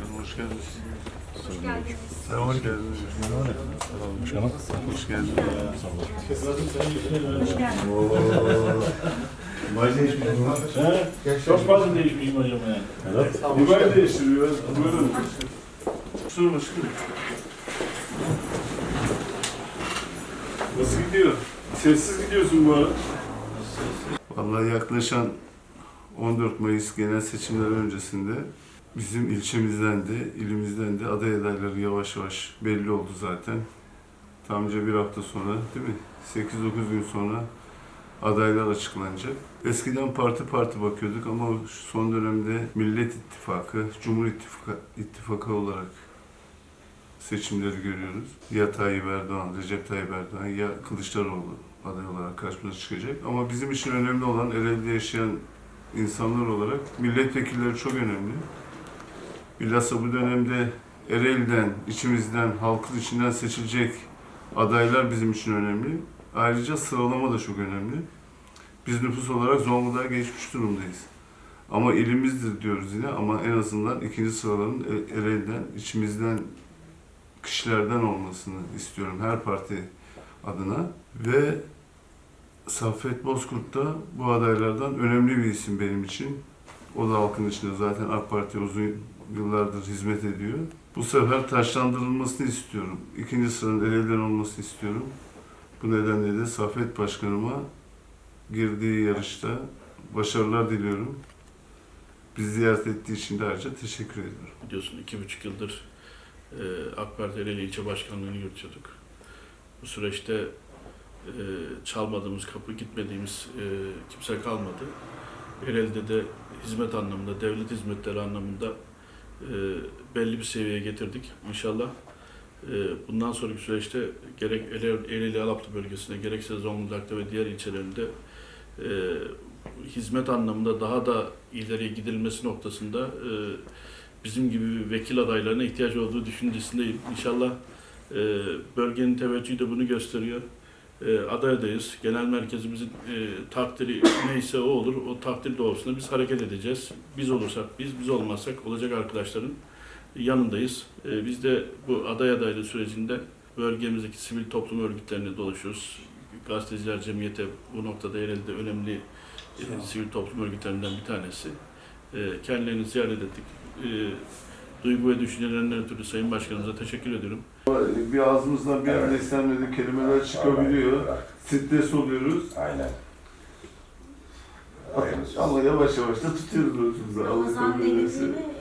Başkanım hoş geldiniz. Hoş geldiniz. Hoş geldiniz. Başkanım. Hoş geldiniz. Hoş geldiniz. Baş değişmiş mi? Çok fazla değişmişim hocam yani. Evet. Dubai değiştiriyor. Buyurun. Kusura başkanım. Nasıl gidiyor? Sessiz gidiyorsun bu ara. Vallahi yaklaşan 14 Mayıs genel seçimler öncesinde bizim ilçemizden de, ilimizden de aday adayları yavaş yavaş belli oldu zaten. Tamca bir hafta sonra değil mi? 8-9 gün sonra adaylar açıklanacak. Eskiden parti parti bakıyorduk ama son dönemde Millet İttifakı, Cumhur İttifakı, İttifakı olarak seçimleri görüyoruz. Ya Tayyip Erdoğan, Recep Tayyip Erdoğan ya Kılıçdaroğlu aday olarak karşımıza çıkacak. Ama bizim için önemli olan Ereğli'de yaşayan insanlar olarak milletvekilleri çok önemli. Bilhassa bu dönemde Ereğli'den, içimizden, halkın içinden seçilecek adaylar bizim için önemli. Ayrıca sıralama da çok önemli. Biz nüfus olarak Zonguldak'a geçmiş durumdayız. Ama ilimizdir diyoruz yine ama en azından ikinci sıraların E- Ereğli'den, içimizden kişilerden olmasını istiyorum her parti adına. Ve Saffet Bozkurt da bu adaylardan önemli bir isim benim için. O da halkın içinde zaten AK Parti uzun yıllardır hizmet ediyor. Bu sefer taşlandırılmasını istiyorum. İkinci sıranın Ereğli'den olmasını istiyorum. Bu nedenle de Saffet Başkanıma girdiği yarışta başarılar diliyorum. Bizi ziyaret ettiği için de ayrıca teşekkür ediyorum. Biliyorsun iki buçuk yıldır e, AK Parti Ereğli ilçe başkanlığını yürütüyorduk. Bu süreçte e, çalmadığımız kapı, gitmediğimiz e, kimse kalmadı. Ereğli'de de hizmet anlamında, devlet hizmetleri anlamında e, belli bir seviyeye getirdik. İnşallah e, bundan sonraki süreçte gerek Ereğli, Alaplı bölgesinde, gerekse Zonguldak'ta ve diğer ilçelerinde e, hizmet anlamında daha da ileriye gidilmesi noktasında e, bizim gibi vekil adaylarına ihtiyaç olduğu düşüncesindeyim. İnşallah e, bölgenin teveccühü de bunu gösteriyor. E, aday adayız. Genel merkezimizin e, takdiri neyse o olur. O takdir doğrultusunda biz hareket edeceğiz. Biz olursak biz, biz olmazsak olacak arkadaşların yanındayız. E, biz de bu aday adaylığı sürecinde bölgemizdeki sivil toplum örgütlerine dolaşıyoruz. Gazeteciler Cemiyeti bu noktada Ereğli'de önemli e, sivil toplum örgütlerinden bir tanesi. E, kendilerini ziyaret ettik. E, duygu ve düşüncelerinden ötürü Sayın Başkanımıza teşekkür ediyorum. Bir ağzımızdan bir Evet. anda istenmedik kelimeler çıkabiliyor. Stres oluyoruz. Aynen. Ama yavaş yavaş da tutuyoruz özümüzü. Allah